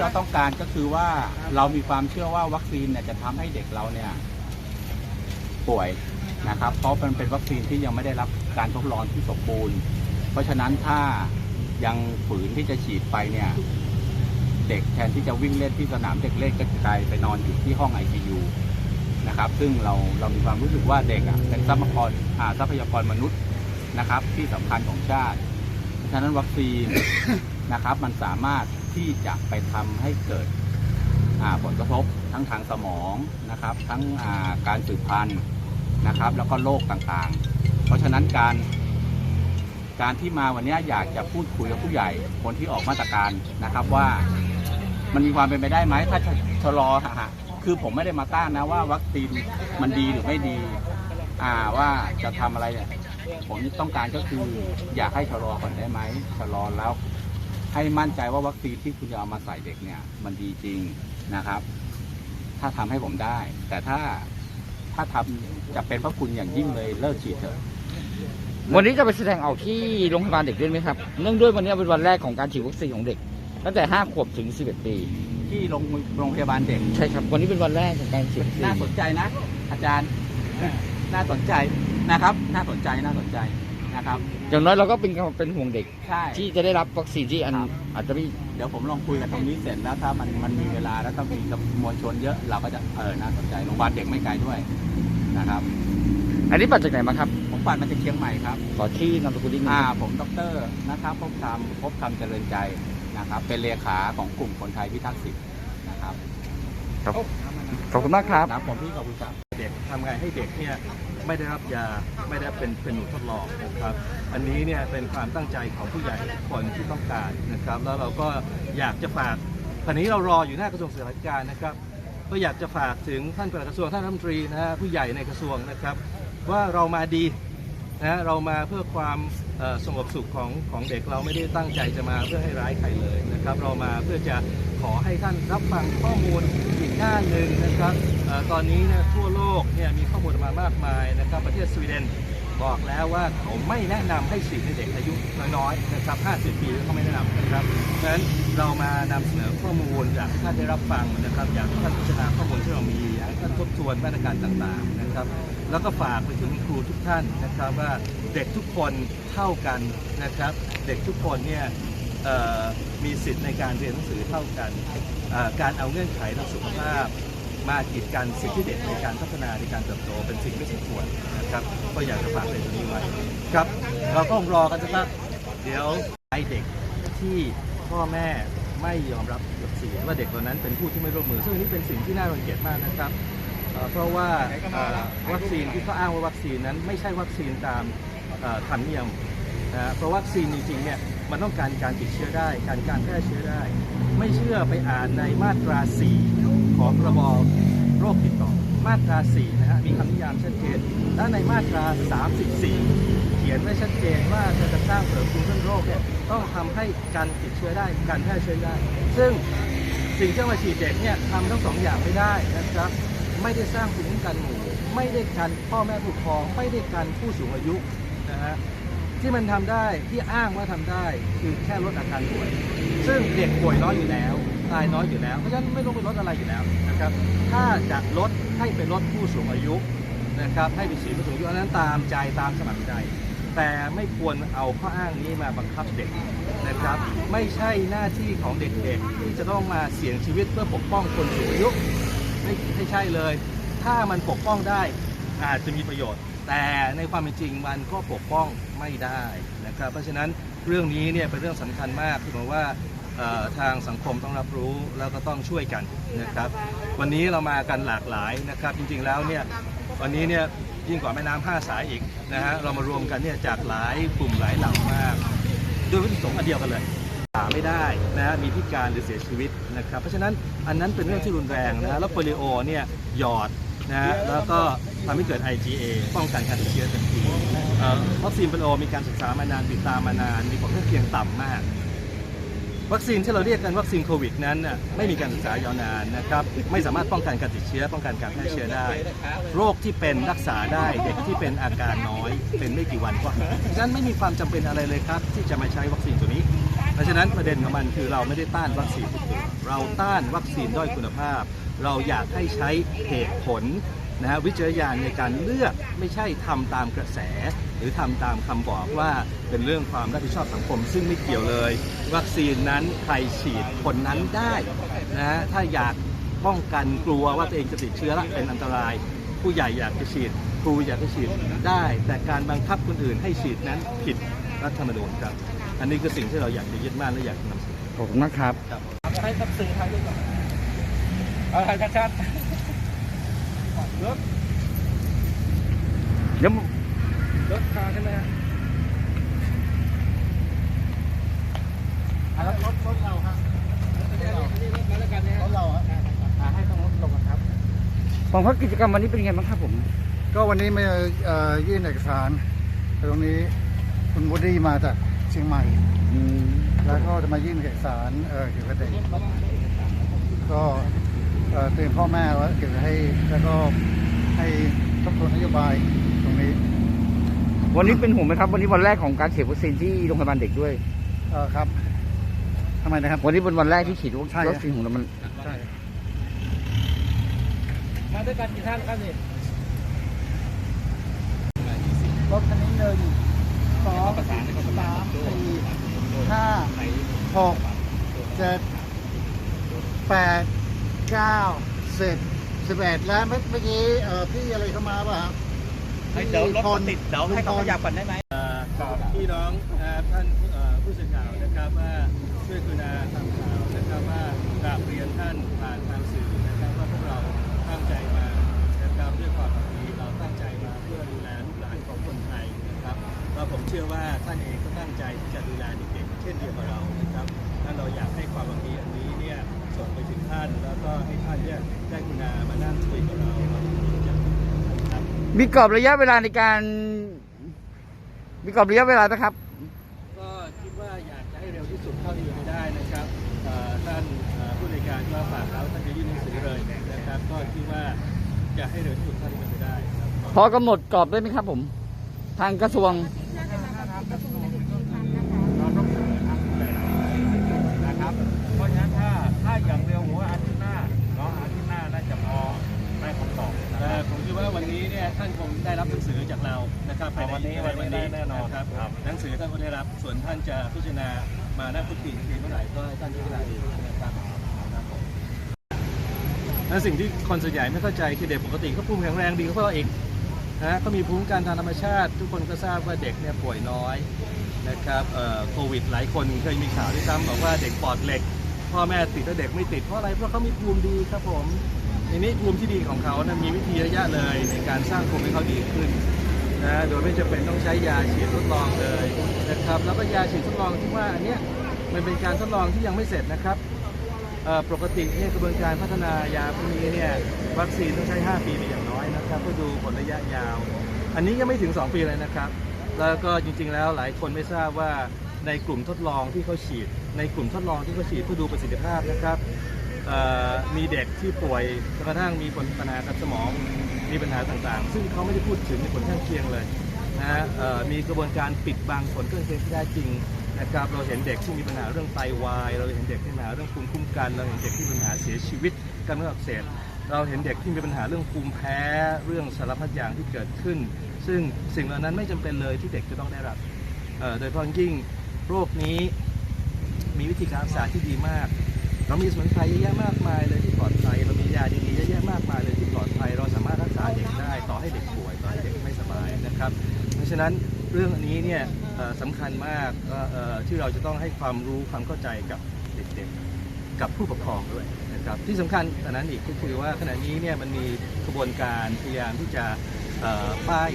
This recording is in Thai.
ที่เราต้องการก็คือว่าเรามีความเชื่อว่าวัคซีนเนี่ยจะทำให้เด็กเราเนี่ยป่วยนะครับ เพราะมันเป็นวัคซีนที่ยังไม่ได้รับการทดลองที่สมบูรณ์ เพราะฉะนั้นถ้ายังฝืนที่จะฉีดไปเนี่ยเด็กแทนที่จะวิ่งเล่นที่สนามเด็กเล่นก็กลายไปนอนอยู่ที่ห้อง ICU นะครับ ซึ่งเราเรามีความรู้สึกว่าเด็กอะเป็นทรัพยากรอ่าทรัพยากรมนุษย์นะครับ ที่สำคัญของชาติเพราะฉะนั้นวัคซีนนะครับมันสามารถ ที่จะไปทำให้เกิดผลกระทบทั้งทางสมองนะครับ ทั้งาการสืบพันธุ์นะครับ แล้วก็โรคต่างๆ เพราะฉะนั้นการการที่มาวันนี้อยากจะพูดคุยกับผู้ใหญ่คนที่ออกมาตรการนะครับว่ามันมีความเป็นไปได้ไหมถ้าชะลอฮะคือผมไม่ได้มาต้านนะว่าวัคซีนมันดีหรือไม่ดี อ่าว่าจะทำอะไรเนี่ยผมต้องการก็คืออยากให้ชะลอก่อนได้ไหมชะลอแล้ว ให้มั่นใจว่าวัคซีนที่คุณจะเอามาใส่เด็กเนี่ย มันดีจริงนะครับ ถ้าทำให้ผมได้ แต่ถ้าถ้าทำจะเป็นพระคุณอย่างยิ่งเลยเลิกฉีดเถอะวันนี้จะไปแสดงออกที่โรงพยาบาลเด็กด้วยไหมครับ เนื่องด้วยวันนี้เป็นวันแรกของการฉีดวัคซีนของเด็ก ตั้งแต่ 5 ขวบถึง 11 ปี ที่โรงโรงพยาบาลเด็ก ใช่ครับ วันนี้เป็นวันแรกของการฉีดวัคซีนน่าสนใจนะ อาจารย์ น่าสนใจนะครับ น่าสนใจ น่าสนใจ นะครับ อย่างน้อยเราก็เป็นเป็นห่วงเด็ก ใช่ ที่จะได้รับวัคซีนที่อันครับ อาจจะไม่ เดี๋ยวผมลองคุยกันตรงนี้เสร็จแล้วถ้ามันมันมีเวลาแล้วก็มีมวลชนเยอะเราก็จะเออน่าสนใจโรงพยาบาลเด็กไม่ไกลด้วยนะครับอันนี้ปัจจากไหนมาครับ ผมปัดมาจากเชียงใหม่ครับ ขอที่นามสกุลนิดนึงอ่าครับผมดรนะครับพบคำพบคำเจริญใจนะครับ เป็นเลขาของกลุ่มคนไทยพิทักษ์สิทธิ์นะครับ ครับขอบคุณมากครับ นะผมพี่ขอบคุณครับเด็กทำไงให้เด็กเนี่ยไม่ได้รับยาไม่ได้เป็นเป็นหนูทดลองนะครับ อันนี้เนี่ยเป็นความตั้งใจของผู้ใหญ่ทุกคนที่ต้องการนะครับ แล้วเราก็อยากจะฝากตอนนี้เรารออยู่หน้ากระทรวงศึกษาธิการนะครับ ก็อยากจะฝากถึงท่านปลัดกระทรวงท่านรัฐมนตรีนะฮะผู้ใหญ่ในกระทรวงนะครับ ว่าเรามาดี นะเรามาเพื่อความสงบสุขของของเด็กเราไม่ได้ตั้งใจจะมาเพื่อให้ร้ายใครเลยนะครับ เรามาเพื่อจะขอให้ท่านรับฟังข้อมูลอีกด้าหนึ่งนะครับอตอนนี้เนี่ยทั่วโลกเนี่ยมีข้อมูลมามากมายนะครับ ประเทศสวีเดน บอกแล้วว่าเขาไม่แนะนำให้ฉีดในเด็กอายุน้อยๆนะครับ 50 ปีเขาไม่แนะนำนะครับเพราะฉะนั้นเรามานำเสนอข้อมูลอยากท่านได้รับฟังนะครับอยากให้ท่านพิจารณาข้อมูลที่เรามีอยากให้ท่านทบทวนมาตรการต่างๆนะครับ แล้วก็ฝากไปถึงครูทุกท่านนะครับว่าเด็กทุกคนเท่ากันนะครับ เด็กทุกคนเนี่ยมีสิทธิ์ในการเรียนหนังสือเท่ากัน การเอาเงื่อนไขทางสุขภาพ มากีดกันสิ่งทธิเด็กในการพัฒนาในการเติบโตเป็นสิ่งไม่สมควรนะครับก็อยากจะฝากในตรงนี้ไว้ครับ เราก็รอกันนะครับเดี๋ยวไอเด็กที่พ่อแม่ไม่ยอมรับวัคซีนว่าเด็กเหล่านั้นเป็นผู้ที่ไม่ร่วมมือ ซึ่งอันนี้เป็นสิ่งที่น่ารังเกียจมากนะครับเพราะว่าวัคซีนที่เขาอ้างว่าวัคซีนนั้นไม่ใช่วัคซีนตามเอ่อธรรมเนียมนะฮะเพราะวัคซีนจริงๆเนี่ย มันต้องการการติดเชื้อได้ การการแพร่เชื้อได้ ไม่เชื่อไปอ่านในมาตรา 4 ของพรบโรคติดต่อ มาตรา 4 นะฮะ มีคำนิยามชัดเจน และในมาตรา 34 เขียนไว้ชัดเจนว่าจะสร้างเสริมภูมิต้านโรคเนี่ยต้องทำให้การติดเชื้อได้ การแพร่เชื้อได้ ซึ่งสิ่งที่มาฉีดเด็กเนี่ยทำทั้งสองอย่างไม่ได้นะครับ ไม่ได้สร้างภูมิคุ้มกันหมู่ ไม่ได้กันพ่อแม่ผู้ปกครอง ไม่ได้กันผู้สูงอายุนะฮะ ที่มันทำได้ที่อ้างว่าทำได้คือแค่ลดอาการป่วย ซึ่งเด็กป่วยน้อยอยู่แล้ว ตายน้อยอยู่แล้ว เพราะฉะนั้นไม่ต้องไปลดอะไรอยู่แล้วนะครับถ้าจะลดให้ไปลดผู้สูงอายุนะครับให้ไปฉีดผู้สูงอายุอันนั้นตามใจตามสมัครใจ แต่ไม่ควรเอาข้ออ้างนี้มาบังคับเด็กนะครับ ไม่ใช่หน้าที่ของเด็กๆ ที่จะต้องมาเสี่ยงชีวิตเพื่อปกป้องคนสูงอายุไม่ใช่เลย ถ้ามันปกป้องได้อาจจะมีประโยชน์แต่ในความเป็นจริงมันก็ปกป้องไม่ได้นะครับ เพราะฉะนั้นเรื่องนี้เนี่ยเป็นเรื่องสำคัญมากคือหมายว่าทางสังคมต้องรับรู้แล้วก็ต้องช่วยกันนะครับ วันนี้เรามากันหลากหลายนะครับ จริงๆแล้วเนี่ยวันนี้เนี่ยยิ่งกว่าแม่น้ำห้าสายอีกนะฮะเรามารวมกันเนี่ยจากหลายกลุ่มหลายเหล่ามากด้วยวัตถุประสงค์อันเดียวกันเลยหาไม่ได้นะฮะมีพิการหรือเสียชีวิตนะครับ เพราะฉะนั้นอันนั้นเป็นเรื่องที่รุนแรงนะฮะแล้วโปลิโอเนี่ยหยอด นะฮะแล้วก็ทำให้เกิด IgA ป้องกันการติดเชื้อทันทีเอ่อวัคซีนโปลิโอมีการศึกษามานานติดตามมานานมีผลข้างเคียงต่ำมาก วัคซีนที่เราเรียกกันวัคซีนโควิดนั้นน่ะไม่มีการศึกษายาวนานนะครับไม่สามารถป้องกันการติดเชื้อ ป้องกันการแพร่เชื้อได้ โรคที่เป็นรักษาได้เด็กที่เป็นอาการน้อย เป็นไม่กี่วันก็หายฉะนั้นไม่มีความจำเป็นอะไรเลยครับ ที่จะมาใช้วัคซีนตัวนี้ ราะฉะนั้นประเด็นของมันคือเราไม่ได้ต้านวัคซีนทุกตัวเราต้านวัคซีนด้อยคุณภาพ เราอยากให้ใช้เหตุผลนะฮะวิจารณญาณในการเลือกไม่ใช่ทำตามกระแส หรือทำตามคำบอกว่าเป็นเรื่องความรับผิดชอบสังคม ซึ่งไม่เกี่ยวเลย วัคซีนนั้นใครฉีดคนนั้นได้นะฮะถ้าอยากป้องกันกลัวว่าตัวเองจะติดเชื้อและเป็นอันตราย ผู้ใหญ่อยากจะฉีดครูอยากจะฉีดได้ แต่การบังคับคนอื่นให้ฉีดนั้นผิดรัฐธรรมนูญครับ อันนี้คือสิ่งที่เราอยากจะยึดมั่นและอยากจะนำเสนอขอบคุณมากครับ ครับให้ตับสื่อไทยด้วยก่อนเอาชัดชัดเดี๋ยวรถคาใช่ไหมฮะแล้วรถรถเราครับรถเราแล้วกันเนี่ยรถเราฮะให้ตรงรถลงครับของพักกิจกรรมวันนี้เป็นยังไงบ้างครับผม ก็วันนี้มาเอ่อยื่นเอกสารตรงนี้คุณวูดดี้มาจาก เชียงใหม่ อืมแล้วก็จะมายื่นเอกสารเอ่อเกี่ยวกับเด็กก็เอ่อเตือนพ่อแม่ว่าเกี่ยวกับให้แล้วก็ให้ทบทวนนโยบายตรงนี้วันนี้เป็นห่วงไหมครับ วันนี้วันแรกของการฉีดวัคซีนที่โรงพยาบาลเด็กด้วย เอ่อครับทำไมนะครับ วันนี้เป็นวันแรกที่ฉีดวัคใช่วัคซีนของเรามัน ใช่มาด้วยกันกี่ท่านครับนี่รถคันนี้หนึ่งส องสามสี่ห้าหกเจ็ดแปดเก้าสิบสิบเอ็ดแล้วเมื่อเมื่อกี้เอ่อพี่อะไรเข้ามาป่ะครับเดี๋ยวรถมันติดเดี๋ยวให้เขาขยับก่อนได้ไหมกับพี่น้องนะครับท่านเอ่อผู้สื่อข่าวนะครับว่าช่วยกรุณาทำข่าว ท่านเองก็ตั้งใจที่จะดูแลเด็กๆเช่นเดียวกับเรานะครับถ้าเราอยากให้ความหวังดีอันนี้เนี่ยส่งไปถึงท่านแล้วก็ให้ท่านเนี่ยได้กุณามานั่งคุยกับเราเรายินดีจะนะครับมีกรอบระยะเวลาในการมีกรอบระยะเวลานะครับ ก็คิดว่าอยากจะให้เร็วที่สุดเท่าที่จะได้นะครับท่านผู้ในการก็ฝากแล้วท่านจะยื่นหนังสือเลยนะครับ ก็คิดว่าจะให้เร็วที่สุดเท่าที่จะได้ครับพอกำหนดกรอบได้ไหมครับผม ทางกระทรวง นะครับ เพราะฉะนั้นถ้าถ้าอย่างเร็วผมว่าอาทิตย์หน้าเนาะอาทิตย์หน้าน่าจะพอได้คำตอบนะคเอ่รัอบ ผมคิดว่าวันนี้เนี่ยท่านคงได้รับหนังสือจากเรานะครับภายในวันนี้ภายในวันนี้แน่นอนครับ ครับ หนังสือท่านก็ได้รับส่วนท่านจะพิจารณามานั่งพูดคุยทีเมื่อไหร่ก็ให้ท่านพิจารณาเองนะครับครับผมและสิ่งที่คนส่วนใหญ่ไม่เข้าใจคือเด็กปกติเขาภูมิแข็งแรงดีเขาก็อีก นะก็มีภูมิคุ้มกันทางธรรมชาติ ทุกคนก็ทราบว่าเด็กเนี่ยป่วยน้อยนะครับโควิดหลายคนเคยมีข่าวด้วยซ้ำบอกว่าเด็กปอดเหล็ก พ่อแม่ติดแล้วเด็กไม่ติดเพราะอะไรเพราะเขามีภูมิดีครับผมทีนี้ภูมิที่ดีของเขานะมีวิธีเยอะแยะเลย ในการสร้างภูมิให้เขาดีขึ้นนะโดยไม่จำเป็นต้องใช้ยาฉีดทดลองเลยนะครับแล้วก็ยาฉีดทดลองที่ว่าอันเนี้ยมันเป็นการทดลองที่ยังไม่เสร็จนะครับปกติเนี่ยกระบวนการพัฒนายาพวกนี้เนี่ยวัคซีนต้องใช้ 5 ปีเป็นอย่างน้อย นะครับเพื่อดูผลระยะยาว อันนี้ยังไม่ถึง 2 ปีเลยนะครับ แล้วก็จริงๆแล้วหลายคนไม่ทราบว่าในกลุ่มทดลองที่เขาฉีด ในกลุ่มทดลองที่เขาฉีดเพื่อดูประสิทธิภาพนะครับมีเด็กที่ป่วยกระทั่งมีปัญหาทางสมองมีปัญหาต่างๆ ซึ่งเขาไม่ได้พูดถึงในผลข้างเคียงเลยนะฮะมีกระบวนการปิดบังผลข้างเคียงที่แท้จริงนะครับเราเห็นเด็กที่มีปัญหาเรื่องไตวาย เราเห็นเด็กที่มีปัญหาเรื่องภูมิคุ้มกัน เราเห็นเด็กที่มีปัญหาเสียชีวิตกล้ามเนื้ออักเสบ เราเห็นเด็กที่มีปัญหาเรื่องภูมิแพ้เรื่องสารพัดอย่างที่เกิดขึ้น ซึ่งสิ่งเหล่านั้นไม่จำเป็นเลยที่เด็กจะต้องได้รับโดยเฉพาะยิ่งโรคนี้มีวิธีการรักษาที่ดีมาก เรามีสมุนไพรเยอะแยะมากมายเลยที่ปลอดภัยเรามียาดีๆเยอะแยะมากมายเลยที่ปลอดภัยเราสามารถรักษาเด็กได้ต่อให้เด็กป่วยต่อให้เด็กไม่สบายนะครับ เพราะฉะนั้นเรื่องนี้เนี่ยสำคัญมากที่เราจะต้องให้ความรู้ความเข้าใจกับเด็กๆกับผู้ปกครองด้วย นะครับที่สำคัญอันนั้นอีกก็คือว่าขณะนี้เนี่ยมันมีกระบวนการพยายามที่จะป้าย